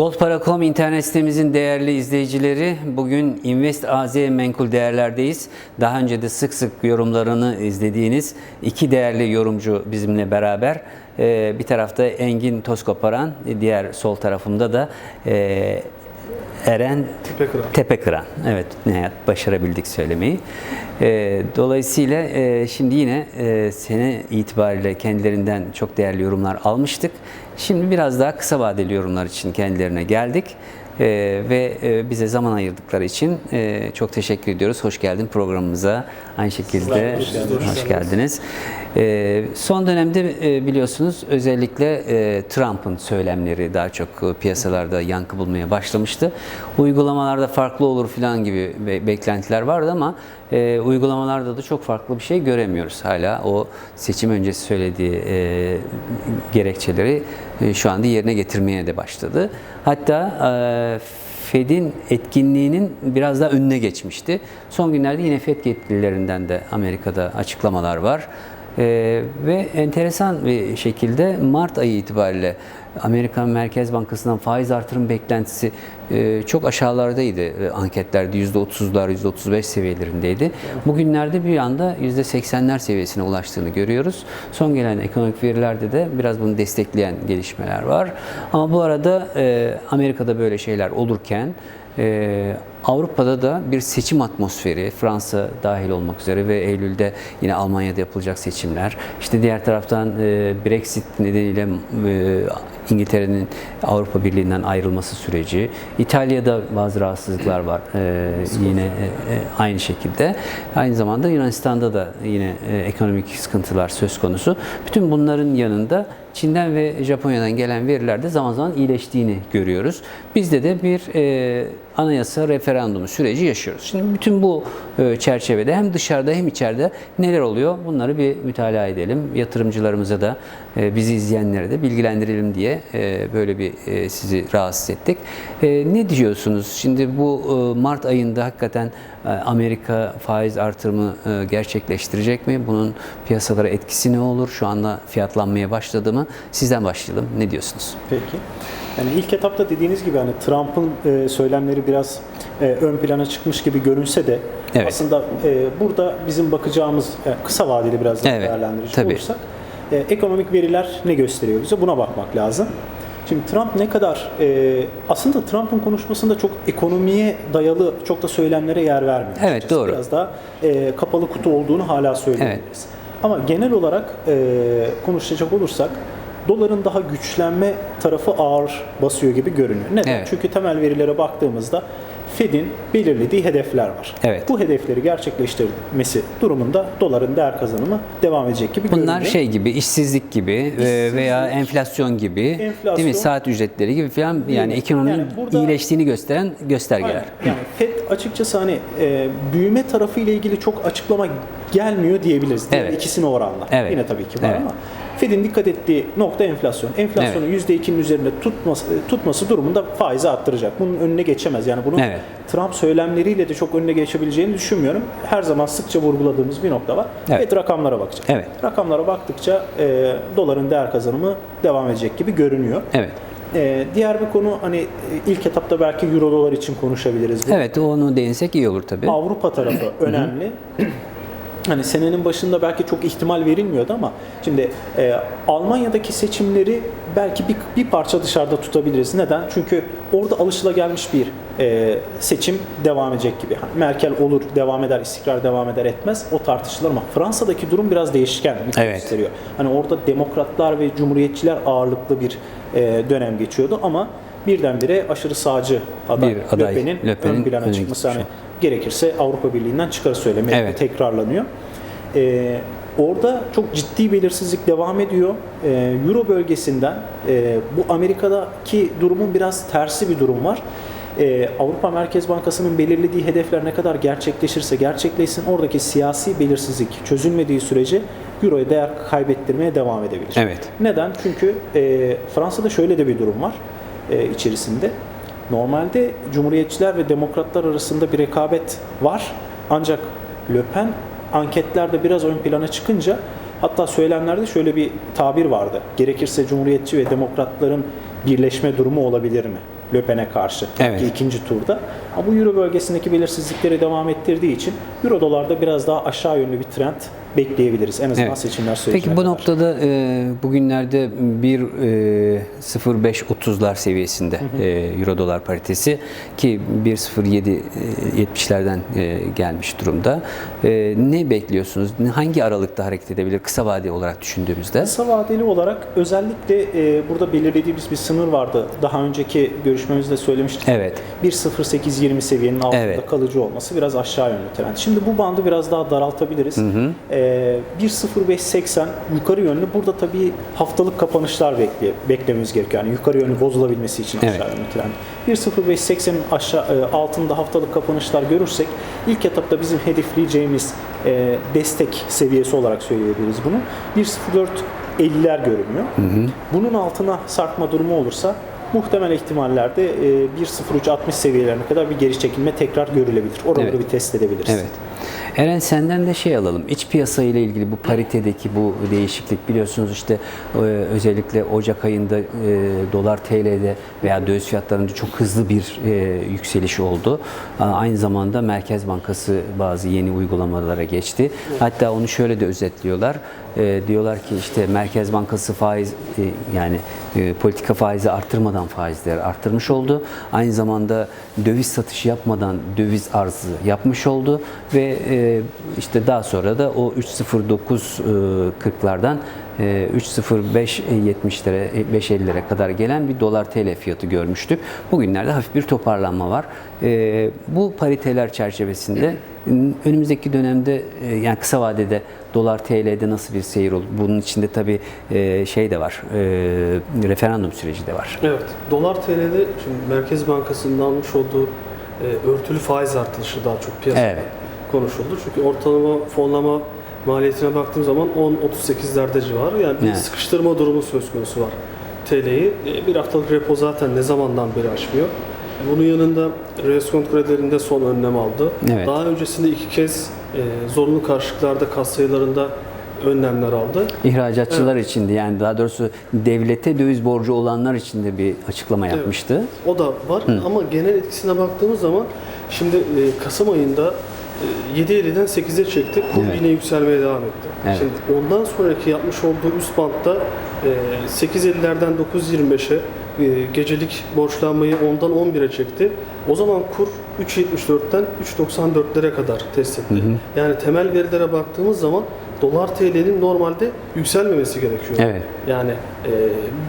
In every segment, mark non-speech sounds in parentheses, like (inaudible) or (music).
Goldpara.com internet sitemizin değerli izleyicileri bugün Invest AZ Menkul Değerler'deyiz. Daha önce de sık sık yorumlarını izlediğiniz iki değerli yorumcu bizimle beraber. Ee, Bir tarafta Engin Tozkoparan, diğer sol tarafımda da e, Eren Tepekıran. Tepekıran. Evet, nihayet başarabildik söylemeyi. Ee, dolayısıyla e, şimdi yine e, sene itibariyle kendilerinden çok değerli yorumlar almıştık. Şimdi biraz daha kısa vadeli yorumlar için kendilerine geldik. Ee, ve e, bize zaman ayırdıkları için e, çok teşekkür ediyoruz. Hoş geldin programımıza. Aynı şekilde hoş geldiniz. Ee, son dönemde e, biliyorsunuz özellikle e, Trump'ın söylemleri daha çok e, piyasalarda yankı bulmaya başlamıştı. Uygulamalarda farklı olur falan gibi be- beklentiler vardı ama e, uygulamalarda da çok farklı bir şey göremiyoruz. Hala o seçim öncesi söylediği e, gerekçeleri e, şu anda yerine getirmeye de başladı. Hatta e, Fed'in etkinliğinin biraz daha önüne geçmişti. Son günlerde yine Fed yetkililerinden de Amerika'da açıklamalar var. Ee, ve enteresan bir şekilde Mart ayı itibariyle Amerikan Merkez Bankası'ndan faiz artırım beklentisi e, çok aşağılardaydı. E, Anketlerde %30'lar, %35 seviyelerindeydi. Bugünlerde bir anda %80'ler seviyesine ulaştığını görüyoruz. Son gelen ekonomik verilerde de biraz bunu destekleyen gelişmeler var. Ama bu arada e, Amerika'da böyle şeyler olurken ee, Avrupa'da da bir seçim atmosferi, Fransa dahil olmak üzere ve Eylül'de yine Almanya'da yapılacak seçimler. İşte diğer taraftan e, Brexit nedeniyle e, İngiltere'nin Avrupa Birliği'nden ayrılması süreci. İtalya'da bazı rahatsızlıklar var e, yine aynı şekilde. Aynı zamanda Yunanistan'da da yine ekonomik sıkıntılar söz konusu. Bütün bunların yanında Çin'den ve Japonya'dan gelen verilerde zaman zaman iyileştiğini görüyoruz. Bizde de bir e, anayasa referandumu süreci yaşıyoruz. Şimdi bütün bu e, çerçevede hem dışarıda hem içeride neler oluyor bunları bir mütalaa edelim. Yatırımcılarımıza da bizi izleyenlere de bilgilendirelim diye e, böyle bir e, sizi rahatsız ettik. E, ne diyorsunuz? Şimdi bu e, Mart ayında hakikaten e, Amerika faiz artırımı e, gerçekleştirecek mi? Bunun piyasalara etkisi ne olur? Şu anda fiyatlanmaya başladı mı? Sizden başlayalım. Ne diyorsunuz? Peki. Yani ilk etapta dediğiniz gibi hani Trump'ın e, söylemleri biraz e, ön plana çıkmış gibi görünse de Evet. aslında e, burada bizim bakacağımız e, kısa vadeli biraz daha Evet, değerlendirecek tabii. olursak e, ekonomik veriler ne gösteriyor bize buna bakmak lazım. Şimdi Trump ne kadar e, aslında Trump'ın konuşmasında çok ekonomiye dayalı çok da söylemlere yer vermiyor. Evet, açıkçası. doğru. Biraz daha e, kapalı kutu olduğunu hala söyleyebiliriz. Ama genel olarak e, konuşacak olursak doların daha güçlenme tarafı ağır basıyor gibi görünüyor. Neden? Evet. Çünkü temel verilere baktığımızda Fed'in belirlediği hedefler var. Evet. Bu hedefleri gerçekleştirmesi durumunda doların değer kazanımı devam edecek gibi Bunlar görünüyor. şey gibi, işsizlik gibi e, veya enflasyon gibi, Enflasyon. değil mi? Saat ücretleri gibi falan yani ekonominin Yani burada- iyileştiğini gösteren göstergeler. Aynen. Yani Fed açıkçası hani e, büyüme tarafı ile ilgili çok açıklama gelmiyor diyebiliriz. Evet. ikisine oranla. Evet. Yine tabii ki var Evet. ama Fed'in dikkat ettiği nokta enflasyon. Enflasyonu %2'nin üzerinde tutması, tutması durumunda faizi arttıracak. Bunun önüne geçemez. Yani bunu Evet. Trump söylemleriyle de çok önüne geçebileceğini düşünmüyorum. Her zaman sıkça vurguladığımız bir nokta var. Evet. Fed rakamlara bakacak. Evet. Rakamlara baktıkça e, doların değer kazanımı devam edecek gibi görünüyor. Evet. E, diğer bir konu hani e, ilk etapta belki euro dolar için konuşabiliriz. Bu Evet, onu değinsek iyi olur tabii. Avrupa tarafı önemli. Hani senenin başında belki çok ihtimal verilmiyordu ama şimdi e, Almanya'daki seçimleri belki bir, bir parça dışarıda tutabiliriz. Neden? Çünkü orada alışılagelmiş bir e, seçim devam edecek gibi. Hani Merkel olur, devam eder, istikrar devam eder etmez o tartışılır ama Fransa'daki durum biraz değişken Evet. gösteriyor. Hani orada demokratlar ve cumhuriyetçiler ağırlıklı bir e, dönem geçiyordu ama birdenbire aşırı sağcı aday, Bir aday, Le Pen'in Le Pen'in ön plana çıkması. Hani gerekirse Avrupa Birliği'nden çıkar söylemi Evet. tekrarlanıyor. Ee, orada çok ciddi belirsizlik devam ediyor. Ee, Euro bölgesinden e, bu Amerika'daki durumun biraz tersi bir durum var. Ee, Avrupa Merkez Bankası'nın belirlediği hedefler ne kadar gerçekleşirse gerçekleşsin oradaki siyasi belirsizlik çözülmediği sürece Euro'ya değer kaybettirmeye devam edebilir. Evet. Neden? Çünkü e, Fransa'da şöyle de bir durum var e, içerisinde. Normalde Cumhuriyetçiler ve Demokratlar arasında bir rekabet var. Ancak Le Pen anketlerde biraz ön plana çıkınca hatta söylemlerde şöyle bir tabir vardı. Gerekirse Cumhuriyetçi ve Demokratların birleşme durumu olabilir mi? Le Pen'e karşı Evet. ikinci turda. Ama bu Euro bölgesindeki belirsizlikleri devam ettirdiği için Euro dolarda biraz daha aşağı yönlü bir trend bekleyebiliriz. En azından Evet. seçimler sürecine Peki bu kadar. noktada e, bugünlerde bir e, 0.530'lar seviyesinde e, Euro dolar paritesi ki 1.07 e, 70'lerden gelmiş durumda. E, ne bekliyorsunuz? Hangi aralıkta hareket edebilir kısa vade olarak düşündüğümüzde? Kısa vadeli olarak özellikle e, burada belirlediğimiz bir sınır vardı. Daha önceki görüşmemizde söylemiştik. Evet. 1.0820 seviyenin altında Evet. kalıcı olması biraz aşağı yönlü trend. Şimdi bu bandı biraz daha daraltabiliriz. E, 1.0580 yukarı yönlü. Burada tabii haftalık kapanışlar bekle, beklememiz gerekiyor. Yani yukarı yönlü bozulabilmesi için Evet. aşağı yönlü trend. 1.0580'in aşağı e, altında haftalık kapanışlar görürsek ilk etapta bizim hedefleyeceğimiz e, destek seviyesi olarak söyleyebiliriz bunu. 1.0450'ler görünüyor. Bunun altına sarkma durumu olursa muhtemel ihtimallerde e, 1.0360 seviyelerine kadar bir geri çekilme tekrar görülebilir. Oraları Evet. bir test edebiliriz. Evet. Eren senden de şey alalım. İç piyasa ile ilgili bu paritedeki bu değişiklik biliyorsunuz işte e, özellikle Ocak ayında e, dolar TL'de veya döviz fiyatlarında çok hızlı bir e, yükseliş oldu. Aynı zamanda Merkez Bankası bazı yeni uygulamalara geçti. Hatta onu şöyle de özetliyorlar. Diyorlar ki işte Merkez Bankası faiz yani politika faizi arttırmadan faizleri arttırmış oldu. Aynı zamanda döviz satışı yapmadan döviz arzı yapmış oldu ve e, işte daha sonra da o 3.09 e, 40'lardan e, 3.05 70'lere 5.50'lere kadar gelen bir dolar TL fiyatı görmüştük. Bugünlerde hafif bir toparlanma var. E, bu pariteler çerçevesinde önümüzdeki dönemde e, yani kısa vadede dolar TL'de nasıl bir seyir olur? Bunun içinde tabii e, şey de var. e, referandum süreci de var. Evet, dolar TL'de şimdi Merkez Bankası'nın almış olduğu e, örtülü faiz artışı daha çok piyasada Evet. Konuşuldu. Çünkü ortalama fonlama maliyetine baktığım zaman 10-38'lerde civarı yani bir Evet. sıkıştırma durumu söz konusu var TL'yi. E, bir haftalık repo zaten ne zamandan beri açmıyor. Bunun yanında reskont kredilerinde son önlem aldı. Evet. Daha öncesinde iki kez e, zorunlu karşılıklarda kas sayılarında önlemler aldı. İhracatçılar içindi yani daha doğrusu devlete döviz borcu olanlar için de bir açıklama yapmıştı. O da var ama genel etkisine baktığımız zaman şimdi e, Kasım ayında 7.50'den 8'e çekti. Kur Evet. yine yükselmeye devam etti. Evet. Şimdi ondan sonraki yapmış olduğu üst bantta e, 8.50'lerden 9.25'e e, gecelik borçlanmayı 10'dan 11'e çekti. O zaman kur 3.74'ten 3.94'lere kadar test etti. Yani temel verilere baktığımız zaman dolar TL'nin normalde yükselmemesi gerekiyor. Evet. Yani e,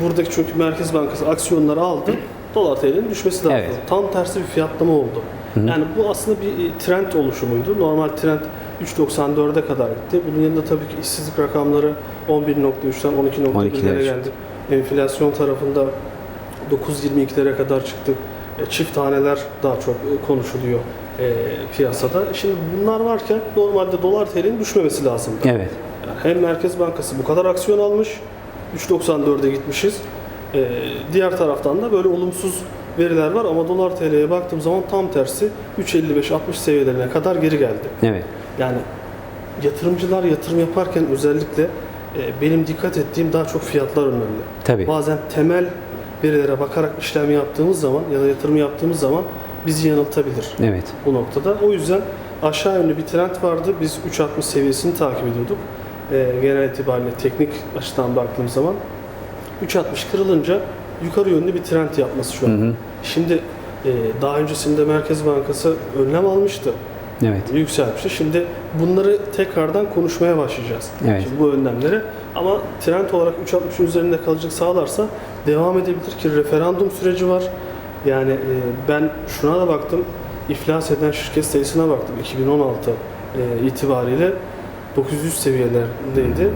buradaki çünkü Merkez Bankası aksiyonları aldı. Dolar TL'nin düşmesi lazım. Evet. Tam tersi bir fiyatlama oldu. Yani bu aslında bir e, trend oluşumuydu. Normal trend 3.94'e kadar gitti. Bunun yanında tabii ki işsizlik rakamları 11.3'ten 12.1'lere 12'lere geldi. Enflasyon tarafında 9.22'lere kadar çıktı. E, Çift taneler daha çok e, konuşuluyor e, piyasada. Şimdi bunlar varken normalde dolar TL'nin düşmemesi lazım. Evet. Yani hem Merkez Bankası bu kadar aksiyon almış, 3.94'e gitmişiz. Ee, diğer taraftan da böyle olumsuz veriler var ama dolar TL'ye baktığım zaman tam tersi 3.55-60 seviyelerine kadar geri geldi. Evet. Yani yatırımcılar yatırım yaparken özellikle e, benim dikkat ettiğim daha çok fiyatlar önemli. Tabii. Bazen temel verilere bakarak işlem yaptığımız zaman ya da yatırım yaptığımız zaman bizi yanıltabilir Evet. bu noktada. O yüzden aşağı yönlü bir trend vardı. Biz 3.60 seviyesini takip ediyorduk. Ee, genel itibariyle teknik açıdan baktığım zaman 3.60 kırılınca yukarı yönlü bir trend yapması şu an. Şimdi e, daha öncesinde Merkez Bankası önlem almıştı. Evet. Yükselmişti. Şimdi bunları tekrardan konuşmaya başlayacağız. Evet. Şimdi bu önlemleri ama trend olarak 3.60'ın üzerinde kalıcılık sağlarsa devam edebilir ki referandum süreci var. Yani e, ben şuna da baktım. iflas eden şirket sayısına baktım 2016 e, itibariyle 900 seviyelerdeydi.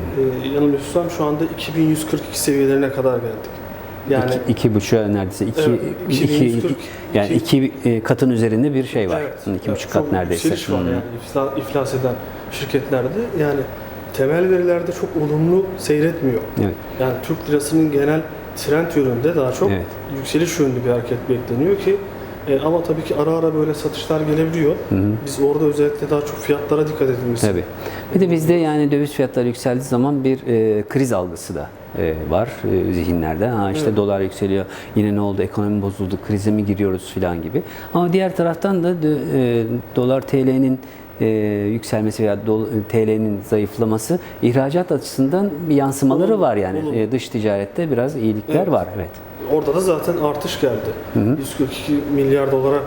E, yanılmıyorsam şu anda 2142 seviyelerine kadar geldik. Yani iki, iki buçuğa neredeyse iki, Evet, iki, 2140, yani iki e, katın üzerinde bir şey var. Evet, iki evet, buçuk çok kat neredeyse. yükseliş var Hmm. yani iflas, iflas eden şirketlerde. Yani temel verilerde çok olumlu seyretmiyor. Evet. Yani Türk lirasının genel trend yönünde daha çok Evet. yükseliş yönlü bir hareket bekleniyor ki E, ama tabii ki ara ara böyle satışlar gelebiliyor. Biz orada özellikle daha çok fiyatlara dikkat edilmesi. Tabii. Bir de bizde yani döviz fiyatları yükseldiği zaman bir e, kriz algısı da e, var e, zihinlerde. Ha işte dolar yükseliyor, yine ne oldu, ekonomi bozuldu, krize mi giriyoruz filan gibi. Ama diğer taraftan da e, dolar TL'nin e, yükselmesi veya TL'nin zayıflaması ihracat açısından bir yansımaları Olumlu, var yani. olumlu. E, dış ticarette biraz iyilikler Evet. var. Evet. Orada da zaten artış geldi. 142 milyar dolara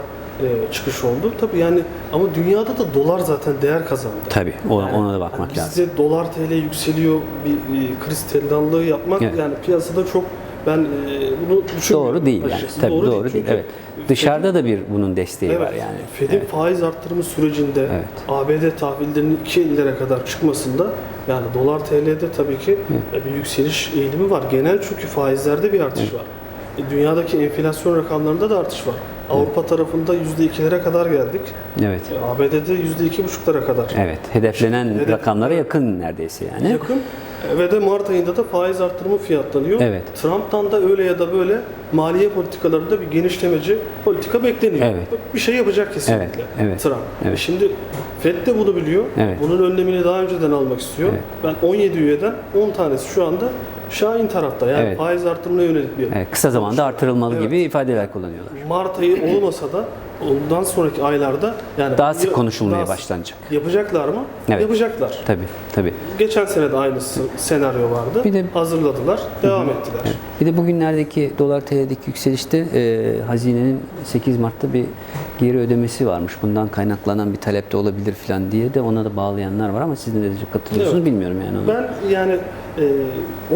e, çıkış oldu. Tabii yani ama dünyada da dolar zaten değer kazandı. Tabii. O- Yani ona da bakmak hani lazım. Bizde dolar TL yükseliyor bir e, kriz tellallığı yapmak Evet. yani piyasada çok ben e, bunu düşünmüyorum. Doğru değil yani. açıkçası. Tabii doğru, değil. Çünkü Evet. Dışarıda da bir bunun desteği Evet, var yani. Fed'in Evet. faiz arttırımı sürecinde Evet. ABD tahvillerinin 2.50'lere kadar çıkmasında yani dolar TL'de tabii ki e, bir yükseliş eğilimi var. Genel çünkü faizlerde bir artış var. E, Dünyadaki enflasyon rakamlarında da artış var. Avrupa tarafında %2'lere kadar geldik. Evet. E, ABD'de %2,5'lara kadar. Evet. Hedeflenen Hedef- rakamlara yakın neredeyse yani. Yakın. E, Ve de Mart ayında da faiz arttırımı fiyatlanıyor. Evet. Trump'tan da öyle ya da böyle maliye politikalarında bir genişlemeci politika bekleniyor. Evet. Bir şey yapacak kesinlikle Evet, evet, Trump. evet. Şimdi Fed de bunu biliyor. Evet. Bunun önlemini daha önceden almak istiyor. Evet. Ben 17 üyeden 10 tanesi şu anda Şahin tarafta. Yani Evet. faiz artırımına yönelik bir Evet, kısa zamanda artırılmalı Evet. gibi ifadeler kullanıyorlar. Mart ayı olmasa da ondan sonraki aylarda yani Daha sık ya- konuşulmaya daha başlanacak. Yapacaklar mı? Evet. Yapacaklar. Tabii, tabii. Geçen sene de aynısı senaryo vardı. Bir de- hazırladılar, devam ettiler. Bir de bugünlerdeki dolar TL'deki yükselişte e, hazinenin 8 Mart'ta bir geri ödemesi varmış. Bundan kaynaklanan bir talep de olabilir falan diye de ona da bağlayanlar var ama siz ne derece katılıyorsunuz Evet. bilmiyorum yani ona. Ben yani e,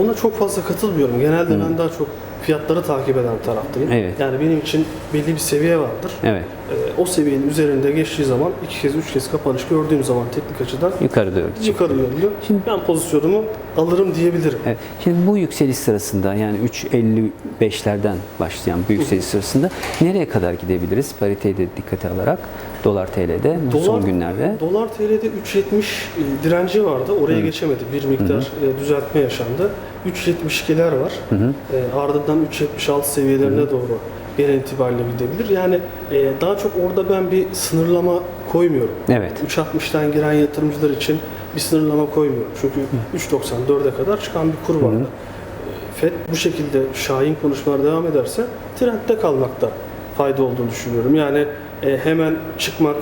ona çok fazla katılmıyorum. Genelde ben daha çok fiyatları takip eden taraftayım. Evet. Yani benim için belli bir seviye vardır. Evet, E, o seviyenin üzerinde geçtiği zaman iki kez, üç kez kapanış gördüğüm zaman teknik açıdan yukarı doğru. yukarı yönlü ben pozisyonumu alırım diyebilirim. Evet. Şimdi bu yükseliş sırasında yani 3.55'lerden başlayan bu yükseliş sırasında nereye kadar gidebiliriz pariteyi de dikkate alarak dolar TL'de bu son günlerde? Dolar TL'de 3.70 e, direnci vardı. Oraya geçemedi. Bir miktar e, düzeltme yaşandı. 3.72'ler var. E, ardından 3.76 seviyelerine doğru genel itibariyle gidebilir. Yani e, daha çok orada ben bir sınırlama koymuyorum. Evet. 3.60'tan giren yatırımcılar için bir sınırlama koymuyorum. Çünkü 3.94'e kadar çıkan bir kur vardı. E, FED bu şekilde şahin konuşmalar devam ederse trendde kalmakta fayda olduğunu düşünüyorum. Yani e, hemen çıkmak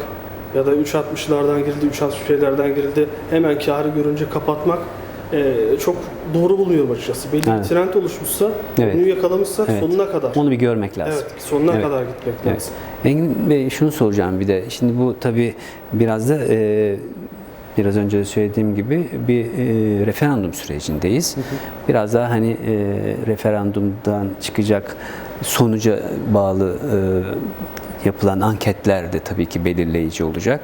ya da 3.60'lardan girildi, 3.61'lerden girildi hemen karı görünce kapatmak e, çok doğru buluyorum açıkçası. Belli Evet. bir trend oluşmuşsa, Evet. bunu yakalamışsak Evet. sonuna kadar. Onu bir görmek lazım. Evet, sonuna Evet. kadar gitmek Evet. lazım. Engin Bey şunu soracağım bir de. Şimdi bu tabii biraz da e, biraz önce de söylediğim gibi bir e, referandum sürecindeyiz. Biraz daha hani e, referandumdan çıkacak sonuca bağlı e, yapılan anketler de tabii ki belirleyici olacak.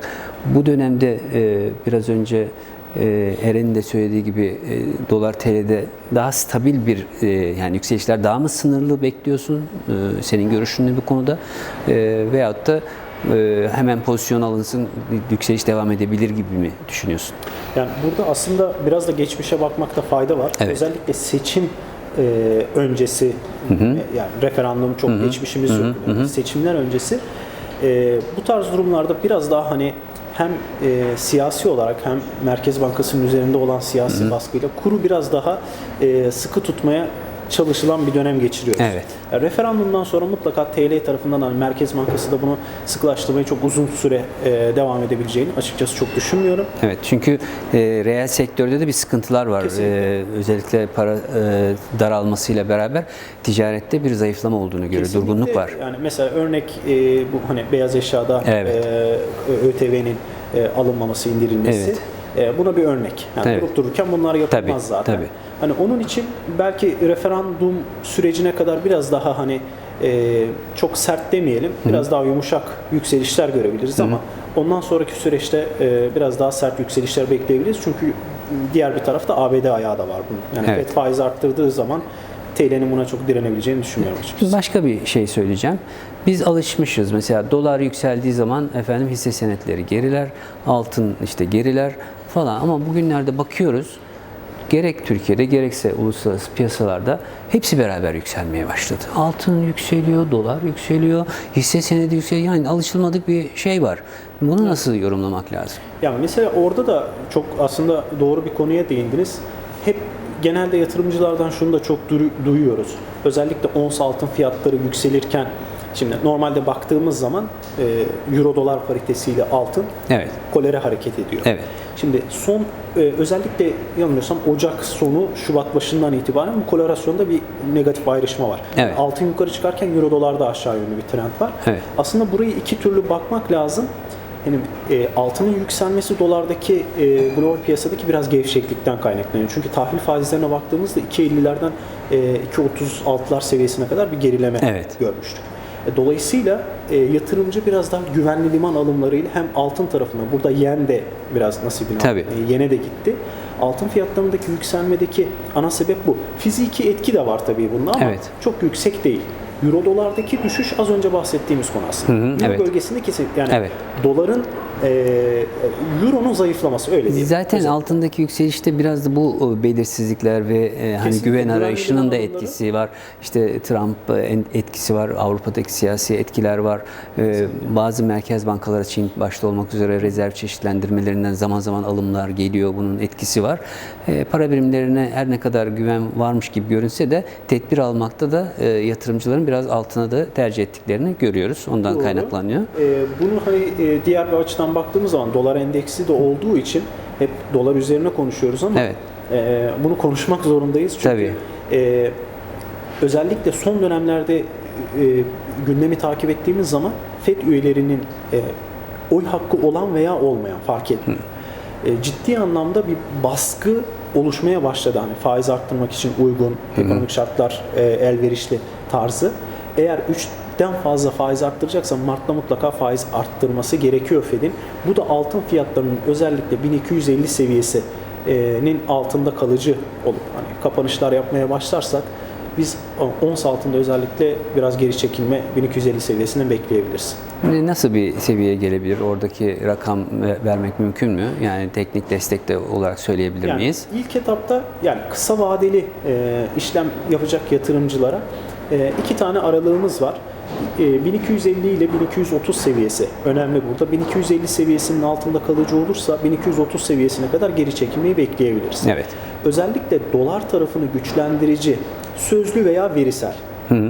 Bu dönemde e, biraz önce e, Eren'in de söylediği gibi e, dolar TL'de daha stabil bir e, yani yükselişler daha mı sınırlı bekliyorsun? E, senin görüşün ne bu konuda? E, veyahut da e, hemen pozisyon alınsın yükseliş devam edebilir gibi mi düşünüyorsun? Yani burada aslında biraz da geçmişe bakmakta fayda var. Evet. Özellikle seçim e, öncesi e, yani referandum çok geçmişimiz yok. Yani Seçimler öncesi e, bu tarz durumlarda biraz daha hani hem e, siyasi olarak hem Merkez Bankası'nın üzerinde olan siyasi baskıyla kuru biraz daha e, sıkı tutmaya çalışılan bir dönem geçiriyoruz. Evet. Yani referandumdan sonra mutlaka TL tarafından hani Merkez Bankası da bunu sıkılaştırmayı çok uzun süre e, devam edebileceğini açıkçası çok düşünmüyorum. Evet çünkü e, reel sektörde de bir sıkıntılar var. E, özellikle para e, daralmasıyla beraber ticarette bir zayıflama olduğunu göre Kesinlikle. durgunluk var. Yani mesela örnek e, bu hani beyaz eşyada Evet. e, ÖTV'nin e, alınmaması, indirilmesi. E, buna bir örnek. Yani Evet. durup dururken bunlar yapılmaz Tabii, zaten. tabii. Hani onun için belki referandum sürecine kadar biraz daha hani e, çok sert demeyelim, biraz daha yumuşak yükselişler görebiliriz ama ondan sonraki süreçte e, biraz daha sert yükselişler bekleyebiliriz. Çünkü diğer bir tarafta ABD ayağı da var bunun. Yani Evet. FED faiz arttırdığı zaman TL'nin buna çok direnebileceğini düşünmüyorum açıkçası. Başka bir şey söyleyeceğim. Biz alışmışız. Mesela dolar yükseldiği zaman efendim hisse senetleri geriler, altın işte geriler falan. Ama bugünlerde bakıyoruz gerek Türkiye'de gerekse uluslararası piyasalarda hepsi beraber yükselmeye başladı. Altın yükseliyor, dolar yükseliyor, hisse senedi yükseliyor. Yani alışılmadık bir şey var. Bunu nasıl yorumlamak lazım? Yani mesela orada da çok aslında doğru bir konuya değindiniz. Hep genelde yatırımcılardan şunu da çok du- duyuyoruz. Özellikle ons altın fiyatları yükselirken şimdi normalde baktığımız zaman e, euro dolar paritesiyle altın Evet. kolere hareket ediyor. Evet. Şimdi son e, özellikle yanılmıyorsam Ocak sonu Şubat başından itibaren bu kolerasyonda bir negatif ayrışma var. Evet. Altın yukarı çıkarken euro dolarda aşağı yönlü bir trend var. Evet. Aslında burayı iki türlü bakmak lazım. Yani e, altının yükselmesi dolardaki e, global piyasadaki biraz gevşeklikten kaynaklanıyor. Çünkü tahvil faizlerine baktığımızda 2.50'lerden e, 2.36'lar seviyesine kadar bir gerileme Evet. görmüştük. E, Dolayısıyla e, yatırımcı biraz daha güvenli liman alımlarıyla hem altın tarafına, burada yen de biraz nasibini Tabii. aldı, e, yene de gitti. Altın fiyatlarındaki yükselmedeki ana sebep bu. Fiziki etki de var tabii bunda ama Evet. çok yüksek değil. Euro dolardaki düşüş az önce bahsettiğimiz konu aslında. Hı hı, Euro evet. bölgesinde kesin yani Evet. doların e, euronun zayıflaması öyle değil. Zaten altındaki yükselişte biraz da bu e, belirsizlikler ve e, hani güven arayışının da etkisi var. İşte Trump e, etkisi var, Avrupa'daki siyasi etkiler var. E, bazı merkez bankaları Çin başta olmak üzere rezerv çeşitlendirmelerinden zaman zaman alımlar geliyor. Bunun etkisi var. E, para birimlerine her ne kadar güven varmış gibi görünse de tedbir almakta da e, yatırımcıların biraz altına da tercih ettiklerini görüyoruz. Ondan Doğru. kaynaklanıyor. E, bunu hani e, diğer bir açıdan baktığımız zaman dolar endeksi de olduğu için hep dolar üzerine konuşuyoruz ama Evet. e, bunu konuşmak zorundayız çünkü Tabii. e, özellikle son dönemlerde e, gündemi takip ettiğimiz zaman FED üyelerinin e, oy hakkı olan veya olmayan fark etmiyor. E, ciddi anlamda bir baskı oluşmaya başladı. Hani faiz arttırmak için uygun, ekonomik şartlar e, elverişli tarzı. Eğer 3'ten fazla faiz arttıracaksa Mart'ta mutlaka faiz arttırması gerekiyor Fed'in. Bu da altın fiyatlarının özellikle 1250 seviyesinin altında kalıcı olup hani kapanışlar yapmaya başlarsak biz ons altında özellikle biraz geri çekilme 1250 seviyesinden bekleyebiliriz. Nasıl bir seviyeye gelebilir? Oradaki rakam ve- vermek mümkün mü? Yani teknik destek de olarak söyleyebilir Yani miyiz? ilk etapta yani kısa vadeli e, işlem yapacak yatırımcılara e, iki tane aralığımız var. E, 1250 ile 1230 seviyesi önemli burada. 1250 seviyesinin altında kalıcı olursa 1230 seviyesine kadar geri çekilmeyi bekleyebiliriz. Evet. Özellikle dolar tarafını güçlendirici sözlü veya verisel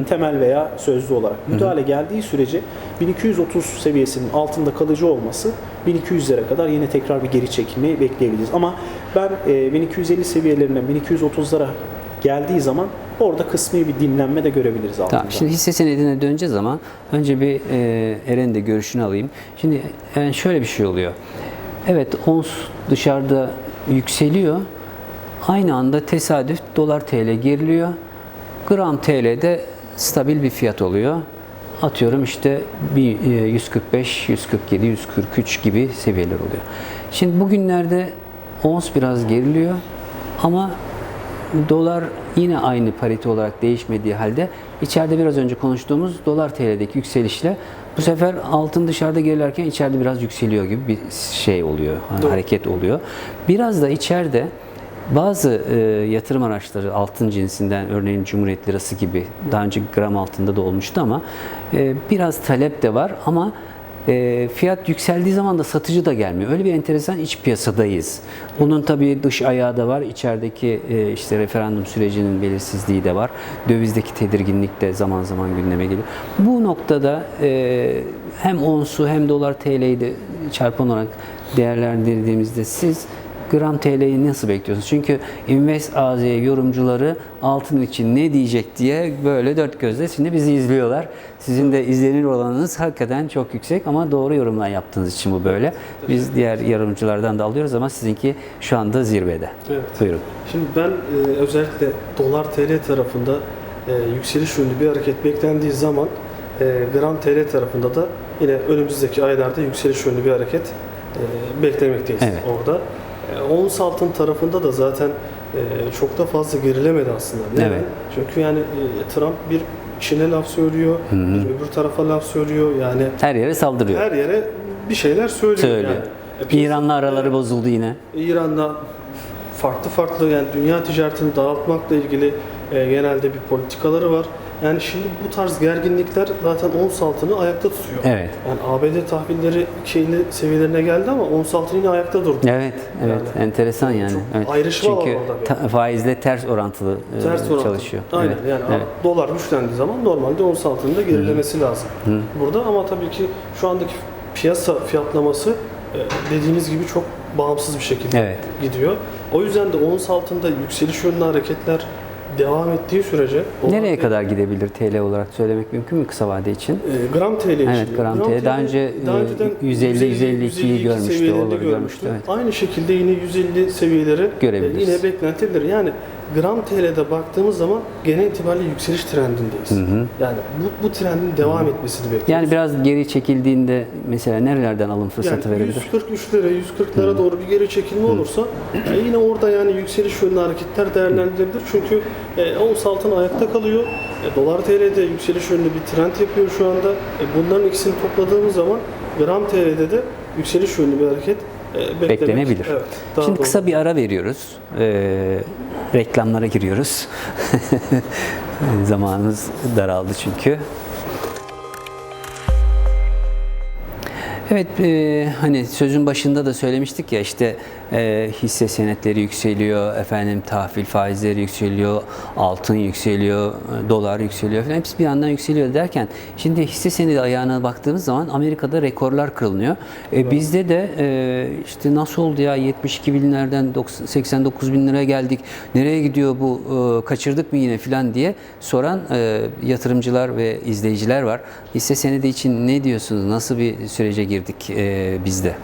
temel veya sözlü olarak müdahale geldiği sürece 1230 seviyesinin altında kalıcı olması 1200'lere kadar yine tekrar bir geri çekilmeyi bekleyebiliriz. Ama ben e, 1250 seviyelerinden 1230'lara geldiği zaman orada kısmi bir dinlenme de görebiliriz altında. Tamam. Şimdi hisse senedine döneceğiz ama önce bir e, Eren de görüşünü alayım. Şimdi yani şöyle bir şey oluyor. Evet ons dışarıda yükseliyor. Aynı anda tesadüf dolar TL geriliyor. Gram TL'de stabil bir fiyat oluyor. Atıyorum işte bir e, 145, 147, 143 gibi seviyeler oluyor. Şimdi bugünlerde ons biraz geriliyor ama dolar yine aynı parite olarak değişmediği halde içeride biraz önce konuştuğumuz dolar TL'deki yükselişle bu sefer altın dışarıda gerilerken içeride biraz yükseliyor gibi bir şey oluyor, hareket oluyor. Biraz da içeride bazı e, yatırım araçları altın cinsinden örneğin Cumhuriyet Lirası gibi daha önce gram altında da olmuştu ama e, biraz talep de var ama e, fiyat yükseldiği zaman da satıcı da gelmiyor. Öyle bir enteresan iç piyasadayız. Bunun tabii dış ayağı da var. İçerideki e, işte referandum sürecinin belirsizliği de var. Dövizdeki tedirginlik de zaman zaman gündeme geliyor. Bu noktada e, hem onsu hem dolar TL'yi de çarpan olarak değerlendirdiğimizde siz gram TL'yi nasıl bekliyorsunuz? Çünkü Invest AZ yorumcuları altın için ne diyecek diye böyle dört gözle şimdi bizi izliyorlar. Sizin de izlenir olanınız hakikaten çok yüksek ama doğru yorumlar yaptığınız için bu böyle. Biz diğer yorumculardan da alıyoruz ama sizinki şu anda zirvede. Evet. Buyurun. Şimdi ben e, özellikle dolar TL tarafında e, yükseliş yönlü bir hareket beklendiği zaman e, gram TL tarafında da yine önümüzdeki aylarda yükseliş yönlü bir hareket e, beklemekteyiz Evet. orada. E, ons altın tarafında da zaten e, çok da fazla gerilemedi aslında. Neden? Evet. Çünkü yani e, Trump bir Çin'e laf söylüyor, bir öbür tarafa laf söylüyor. Yani Her yere saldırıyor. her yere bir şeyler söylüyor. Söylüyor. Yani. E, İran'la araları bozuldu yine. İran'la farklı farklı yani dünya ticaretini dağıtmakla ilgili e, genelde bir politikaları var. Yani şimdi bu tarz gerginlikler zaten ons altını ayakta tutuyor. Evet. Yani ABD tahvilleri şeyli seviyelerine geldi ama ons altın yine ayakta durdu. Evet, evet. Yani Enteresan yani. çok Evet. ayrışma var Çünkü orada ta- faizle ters orantılı e, Ters orantılı. çalışıyor. Aynen Evet, yani evet. dolar güçlendiği zaman normalde ons altında gerilemesi lazım. Burada ama tabii ki şu andaki piyasa fiyatlaması e, dediğiniz gibi çok bağımsız bir şekilde Evet. gidiyor. O yüzden de ons altında yükseliş yönlü hareketler devam ettiği sürece Nereye te- kadar gidebilir TL olarak söylemek mümkün mü kısa vade için? e, gram TL için. Evet, gram TL. Daha önce, e, 150, 152'yi görmüştü, olur, görmüştü, evet. Aynı şekilde yine 150 seviyeleri e, Görebiliriz. yine beklentilir. Yani gram TL'de baktığımız zaman genel itibariyle yükseliş trendindeyiz. Yani bu, bu trendin devam etmesini bekliyoruz. Yani biraz geri çekildiğinde mesela nerelerden alım fırsatı yani verebilir? 143'lere, 140'lara doğru bir geri çekilme olursa e, yine orada yani yükseliş yönlü hareketler değerlendirilebilir. Çünkü e, ons altın ayakta kalıyor. E, dolar TL'de yükseliş yönlü bir trend yapıyor şu anda. E, bunların ikisini topladığımız zaman gram TL'de de yükseliş yönlü bir hareket beklemek, Beklenebilir. Evet, Şimdi doğru. kısa bir ara veriyoruz. Ee, reklamlara giriyoruz. (laughs) Zamanımız daraldı çünkü. Evet, e, hani sözün başında da söylemiştik ya işte e, hisse senetleri yükseliyor, efendim tahvil faizleri yükseliyor, altın yükseliyor, e, dolar yükseliyor falan hepsi bir yandan yükseliyor derken şimdi hisse senedi ayağına baktığımız zaman Amerika'da rekorlar kırılıyor. E, bizde de e, işte nasıl oldu ya 72 binlerden 90 89 bin liraya geldik, nereye gidiyor bu, e, kaçırdık mı yine falan diye soran e, yatırımcılar ve izleyiciler var. Hisse senedi için ne diyorsunuz? Nasıl bir sürece girdik e, bizde?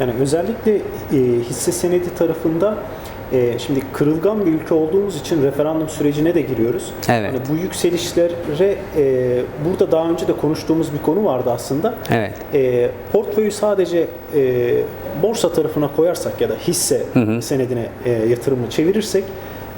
Yani özellikle e, hisse senedi tarafında e, şimdi kırılgan bir ülke olduğumuz için referandum sürecine de giriyoruz. Evet. Hani bu yükselişlere e, burada daha önce de konuştuğumuz bir konu vardı aslında. Evet. E, portföyü sadece e, borsa tarafına koyarsak ya da hisse senedine e, yatırımı çevirirsek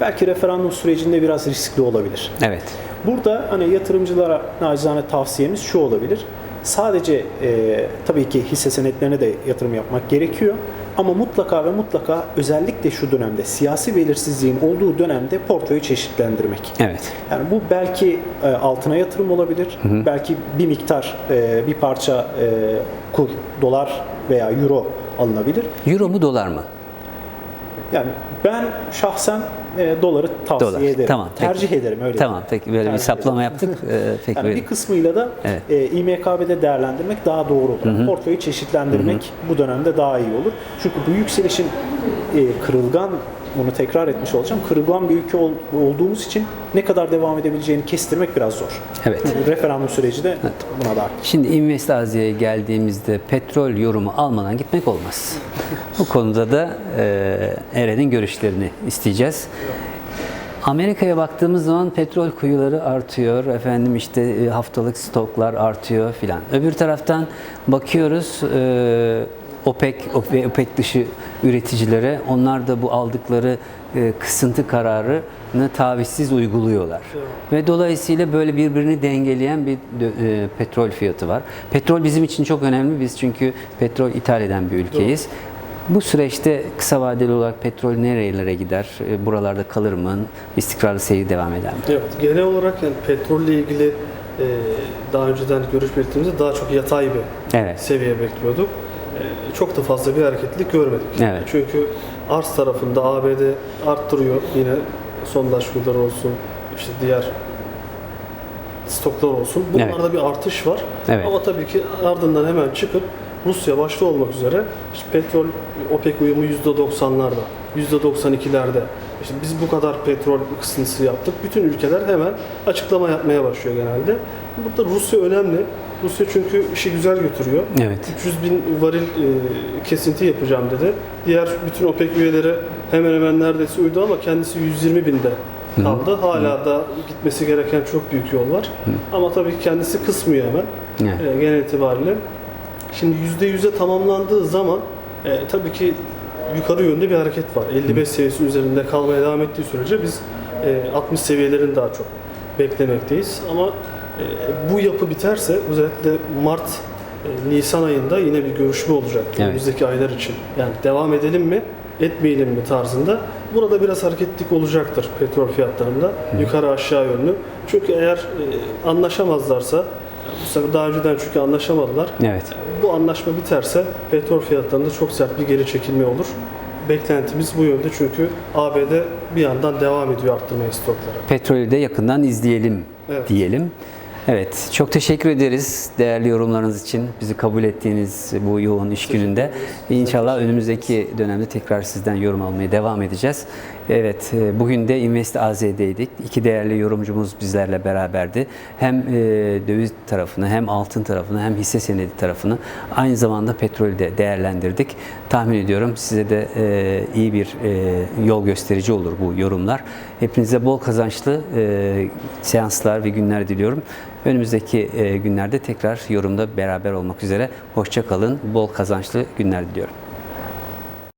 belki referandum sürecinde biraz riskli olabilir. Evet. Burada hani yatırımcılara nacizane tavsiyemiz şu olabilir. Sadece e, tabii ki hisse senetlerine de yatırım yapmak gerekiyor. Ama mutlaka ve mutlaka özellikle şu dönemde siyasi belirsizliğin olduğu dönemde portföyü çeşitlendirmek. Evet. Yani bu belki e, altına yatırım olabilir. Belki bir miktar e, bir parça e, kur dolar veya euro alınabilir. Euro mu dolar mı? Yani ben şahsen e, doları tavsiye Dolar. ederim. Tamam. peki. Tercih ederim öyle. Tamam. Peki böyle bir Tercih saplama yaptık. E, peki Yani böyle. bir kısmıyla da Evet. e, İMKB'de değerlendirmek daha doğru olur. Portföyü çeşitlendirmek bu dönemde daha iyi olur. Çünkü bu yükselişin e, kırılgan bunu tekrar etmiş olacağım. Kırılgan bir ülke ol- olduğumuz için ne kadar devam edebileceğini kestirmek biraz zor. Evet. Referandum süreci de buna da Şimdi Invest Azia'ya geldiğimizde petrol yorumu almadan gitmek olmaz. Bu konuda da e, Eren'in görüşlerini isteyeceğiz. Amerika'ya baktığımız zaman petrol kuyuları artıyor. Efendim işte e, haftalık stoklar artıyor filan. Öbür taraftan bakıyoruz e, OPEC ve OPEC dışı üreticilere onlar da bu aldıkları e, kısıntı kararını tavizsiz uyguluyorlar. Ve dolayısıyla böyle birbirini dengeleyen bir e, petrol fiyatı var. Petrol bizim için çok önemli. Biz çünkü petrol ithal eden bir ülkeyiz. Bu süreçte kısa vadeli olarak petrol nerelere gider? E, Buralarda kalır mı? İstikrarlı seyir devam eder mi? Evet, genel olarak yani petrolle ilgili e, daha önceden görüş belirttiğimizde daha çok yatay bir Evet. seviye bekliyorduk. E, çok da fazla bir hareketlilik görmedik. Evet. Çünkü arz tarafında ABD arttırıyor yine sondaj kuyuları olsun, işte diğer stoklar olsun. Bunlarda Evet. bir artış var. Evet. Ama tabii ki ardından hemen çıkıp Rusya başta olmak üzere işte petrol OPEC uyumu %90'larda, %92'lerde. İşte biz bu kadar petrol kısıntısı yaptık. Bütün ülkeler hemen açıklama yapmaya başlıyor genelde. Burada Rusya önemli. Rusya çünkü işi güzel götürüyor. Evet. 300 bin varil e, kesinti yapacağım dedi. Diğer bütün OPEC üyeleri hemen hemen neredeyse uydu ama kendisi 120 binde kaldı. Hala da gitmesi gereken çok büyük yol var. Ama tabii kendisi kısmıyor hemen Evet. e, genel itibariyle. Şimdi %100'e tamamlandığı zaman e, tabii ki yukarı yönde bir hareket var. 55 seviyesi üzerinde kalmaya devam ettiği sürece biz e, 60 seviyelerini daha çok beklemekteyiz. Ama bu yapı biterse özellikle Mart e, Nisan ayında yine bir görüşme olacak Evet. önümüzdeki aylar için. Yani devam edelim mi, etmeyelim mi tarzında Burada biraz hareketlilik olacaktır petrol fiyatlarında. Yukarı aşağı yönlü. Çünkü eğer e, anlaşamazlarsa daha önceden çünkü anlaşamadılar. Evet. Bu anlaşma biterse petrol fiyatlarında çok sert bir geri çekilme olur. Beklentimiz bu yönde çünkü ABD bir yandan devam ediyor arttırmaya stokları. Petrolü de yakından izleyelim Evet. diyelim. Evet, çok teşekkür ederiz değerli yorumlarınız için. Bizi kabul ettiğiniz bu yoğun iş gününde. İnşallah önümüzdeki dönemde tekrar sizden yorum almaya devam edeceğiz. Evet, e, bugün de Invest AZ'deydik. İki değerli yorumcumuz bizlerle beraberdi. Hem e, döviz tarafını, hem altın tarafını, hem hisse senedi tarafını aynı zamanda petrolü de değerlendirdik. Tahmin ediyorum size de e, iyi bir yol gösterici olur bu yorumlar. Hepinize bol kazançlı seanslar ve günler diliyorum. Önümüzdeki günlerde tekrar yorumda beraber olmak üzere. Hoşça kalın, bol kazançlı günler diliyorum.